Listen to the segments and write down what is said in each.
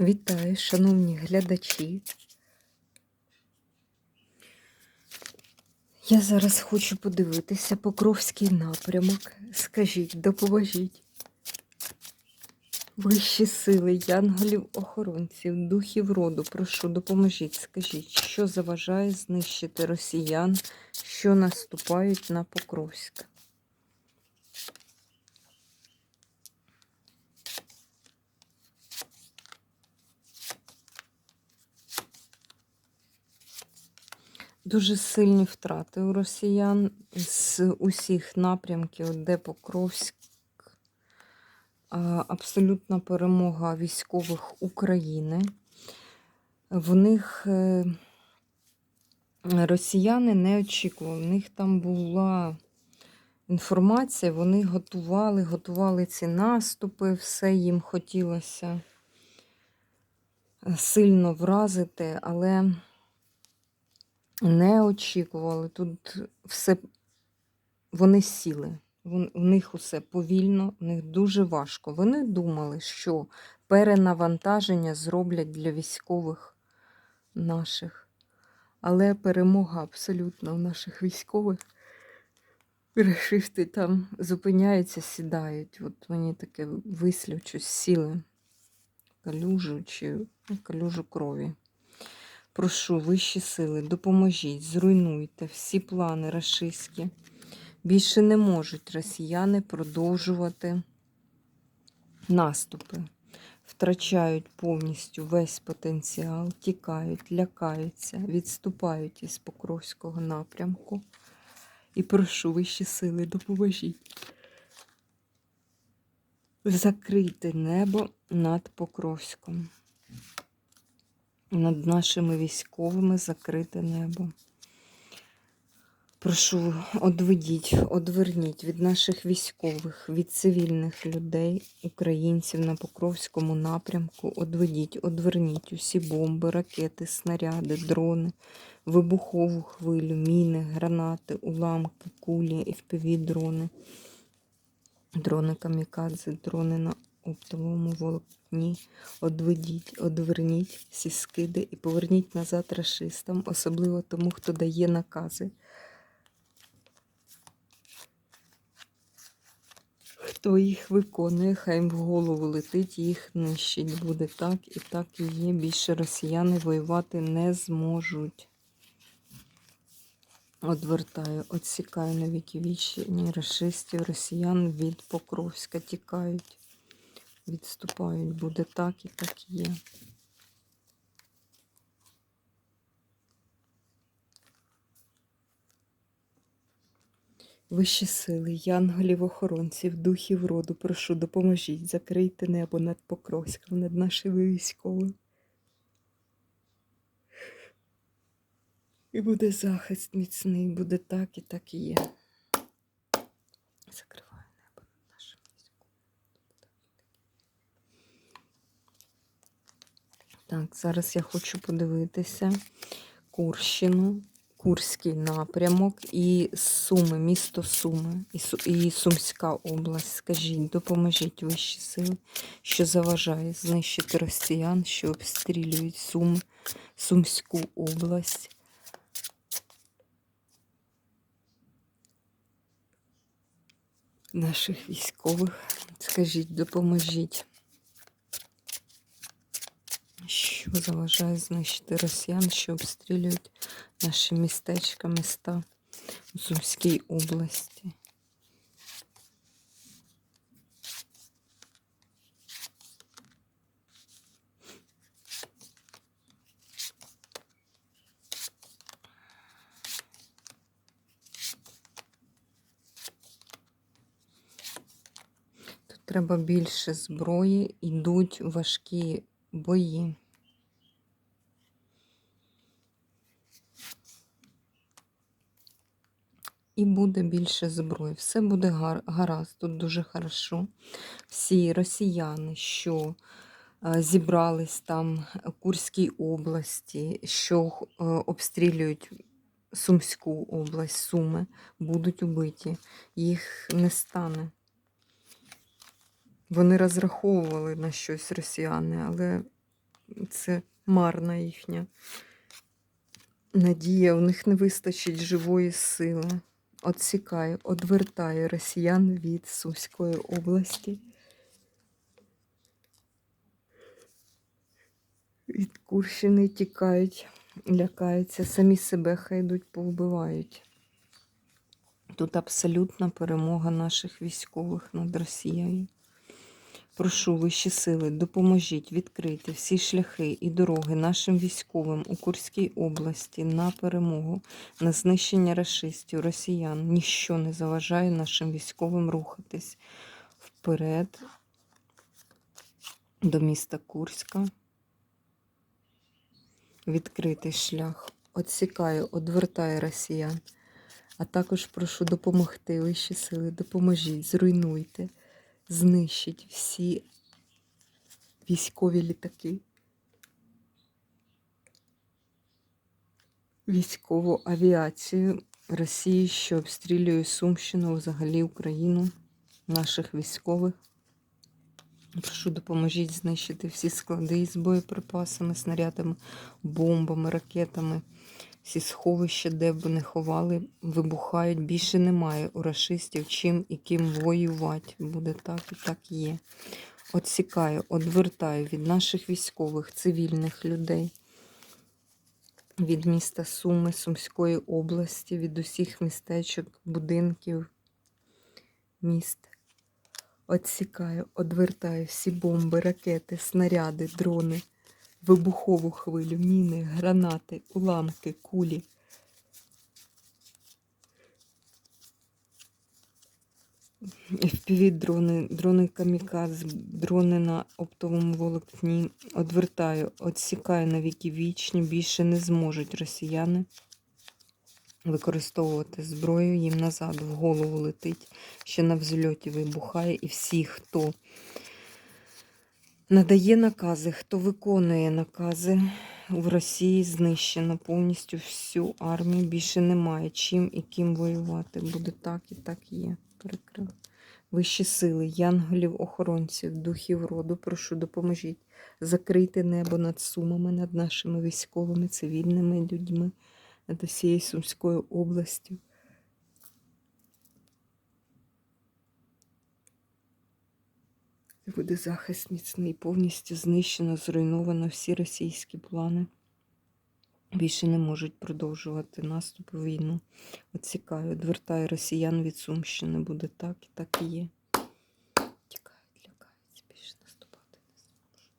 Вітаю, шановні глядачі. Я зараз хочу подивитися Покровський напрямок. Скажіть, допоможіть. Вищі сили, янголів, охоронців, духів роду, прошу, допоможіть. Скажіть, що заважає знищити росіян, що наступають на Покровськ? Дуже сильні втрати у росіян з усіх напрямків, де Покровськ. Абсолютна перемога військових України. В них е, росіяни не очікували. В них там була інформація, вони готували, готували ці наступи, все їм хотілося сильно вразити, але не очікували. Тут все вони сіли. У них усе повільно, у них дуже важко. Вони думали, що перенавантаження зроблять для військових наших. Але перемога абсолютно у наших військових. Рашисти там зупиняються, сідають. От мені таке вислів, щось сіли калюжу чи калюжу крові. Прошу, вищі сили, допоможіть, зруйнуйте всі плани рашистські. Більше не можуть росіяни продовжувати наступи, втрачають повністю весь потенціал, тікають, лякаються, відступають із Покровського напрямку. І прошу вищі сили, допоможіть. Закрити небо над Покровськом. Над нашими військовими закрите небо. Прошу, одведіть, одверніть від наших військових, від цивільних людей, українців на Покровському напрямку. Одведіть, одверніть усі бомби, ракети, снаряди, дрони, вибухову хвилю, міни, гранати, уламки, кулі, FPV-дрони, дрони камікадзе, дрони на оптовому волокні. Одведіть, одверніть всі скиди і поверніть назад рашистам, особливо тому, хто дає накази. Хто їх виконує, хай в голову летить, їх нищить. Буде так і так і є. Більше росіяни воювати не зможуть. Одвертаю, отсікаю на віки вічні рашистів, росіян від Покровська тікають, відступають. Буде так і так є. Вищі сили, янголів, охоронців, духів роду, прошу, допоможіть, закрийте небо над Покровськом, над нашими військовими. І буде захист міцний, буде так і так і є. Закриваю небо над нашими військовими. Так, зараз я хочу подивитися Курщину. Курський напрямок і Суми, місто Суми і, Сумська область. Скажіть, допоможіть вищі сили, що заважає знищити росіян, що обстрілюють Суми, Сумську область. Наших військових. Скажіть, допоможіть. Що заважає знищити росіян, що обстрілюють наші містечка, міста у Сумській області. Тут треба більше зброї, йдуть важкі бої. І буде більше зброї. Все буде гар- гаразд, тут дуже хорошо. Всі росіяни, що е, зібрались там в Курській області, що е, обстрілюють Сумську область, Суми, будуть убиті. Їх не стане. Вони розраховували на щось росіяни, але Це марна їхня надія, у них не вистачить живої сили. Отсікає, одвертає росіян від Сумської області. Від Курщини тікають, лякаються, самі себе хай йдуть, повбивають. Тут абсолютна перемога наших військових над Росією. Прошу вищі сили, допоможіть відкрити всі шляхи і дороги нашим військовим у Курській області на перемогу, на знищення рашистів, росіян. Ніщо не заважає нашим військовим рухатись вперед до міста Курська. Відкритий шлях отсікає, одвертає росіян. А також прошу допомогти вищі сили, допоможіть, зруйнуйте, знищіть всі військові літаки, військову авіацію Росії, що обстрілює Сумщину, взагалі Україну, наших військових. Прошу, допоможіть знищити всі склади з боєприпасами, снарядами, бомбами, ракетами. Всі сховища, де б не ховали, вибухають. Більше немає у рашистів чим і ким воювати. Буде так і так є. Отсікаю, одвертаю від наших військових, цивільних людей, від міста Суми, Сумської області, від усіх містечок, будинків, міст. Отсікаю, одвертаю всі бомби, ракети, снаряди, дрони, вибухову хвилю, міни, гранати, уламки, кулі. fpv дрони, дрони камікадз, дрони на оптовому волокні. Одвертаю, отсікаю на віки вічні, більше не зможуть росіяни використовувати зброю, їм назад в голову летить, ще на взльоті вибухає, і всі, хто надає накази, хто виконує накази в Росії, знищено повністю всю армію. Більше немає чим і ким воювати. Буде так і так є. Перекрив. Вищі сили, янголів, охоронців, духів роду, прошу, допоможіть. Закрийте небо над сумами, над нашими військовими, цивільними людьми над усією Сумською областю. Буде захист міцний, повністю знищено, зруйновано всі російські плани. Більше не можуть продовжувати наступ війну. Оцікаю, відвертаю росіян від Сумщини. Буде так і так і є. Тікають, лякаються, більше наступати не зможуть.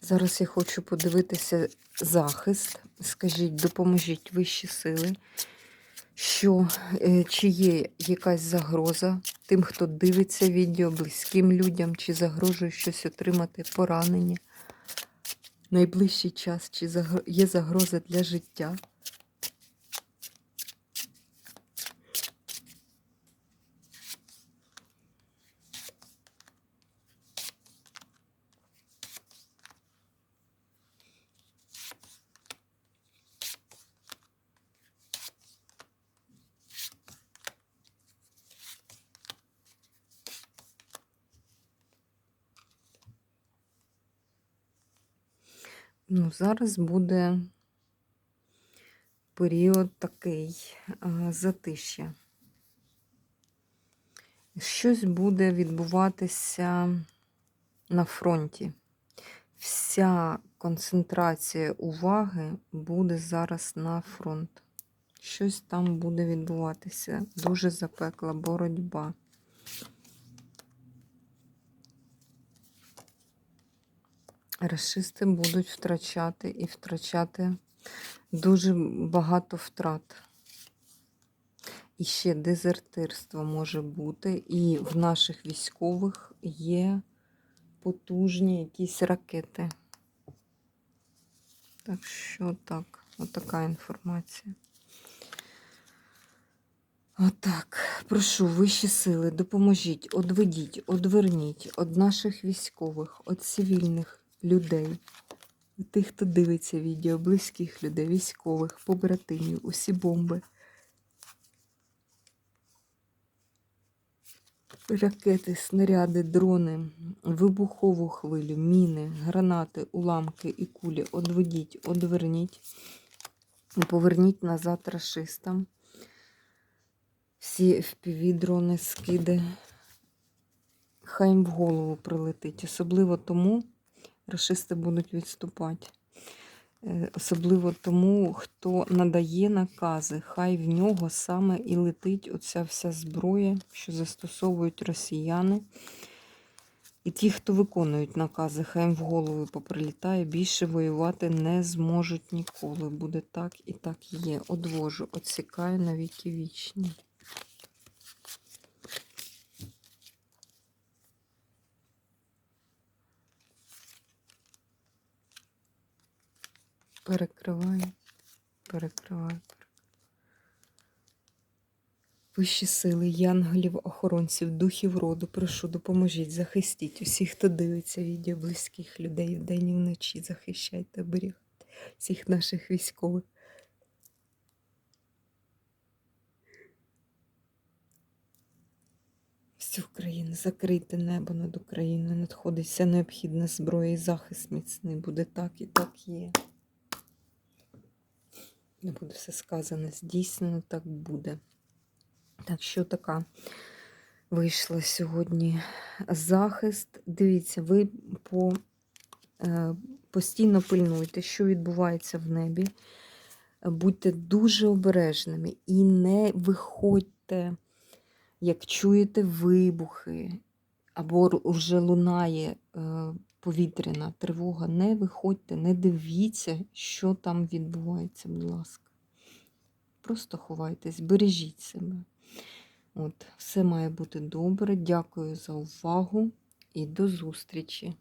Зараз я хочу подивитися захист. Скажіть, допоможіть вищі сили, що е, чи є якась загроза тим, хто дивиться відео, близьким людям, чи загрожує щось отримати, поранення. Найближчий час, чи є загроза для життя. Ну, зараз буде період такий а, затишя. Щось буде відбуватися на фронті. Вся концентрація уваги буде зараз на фронт. Щось там буде відбуватися. Дуже запекла боротьба. Расисти будуть втрачати і втрачати дуже багато втрат. І ще дезертирство може бути. І в наших військових є потужні якісь ракети. Так що так, отака інформація. Отак. Прошу, вищі сили, допоможіть, одведіть, одверніть від наших військових, від цивільних людей, тих, хто дивиться відео, близьких людей, військових, побратимів, усі бомби. ракети, снаряди, дрони, вибухову хвилю, міни, гранати, уламки і кулі одведіть, одверніть, поверніть назад рашистам. Всі FPV-дрони, скиди. Хай їм в голову прилетить. Особливо тому рашисти будуть відступати. Е, Особливо тому, хто надає накази, хай в нього саме і летить оця вся зброя, що застосовують росіяни. І ті, хто виконують накази, хай їм в голову поприлітає, більше воювати не зможуть ніколи. Буде так і так є. Одвожу, отсікаю на віки вічні. Перекриваю, перекриваю. Вищі сили, янголів, охоронців, духів роду, прошу, допоможіть, захистіть усіх, хто дивиться відео близьких людей вдень і вночі. Захищайте, оберігайте всіх наших військових. Всю Україну, закрийте небо над Україною, надходить вся необхідна зброя і захист міцний. Буде так і так є. Не буде все сказане, здійснено так буде. Так що така вийшла сьогодні захист. Дивіться, ви по, е, постійно пильнуйте, що відбувається в небі. Будьте дуже обережними і не виходьте, як чуєте вибухи, або вже лунає е, повітряна тривога. Не виходьте, не дивіться, що там відбувається, будь ласка. Просто ховайтесь, бережіть себе. От, все має бути добре. Дякую за увагу і до зустрічі!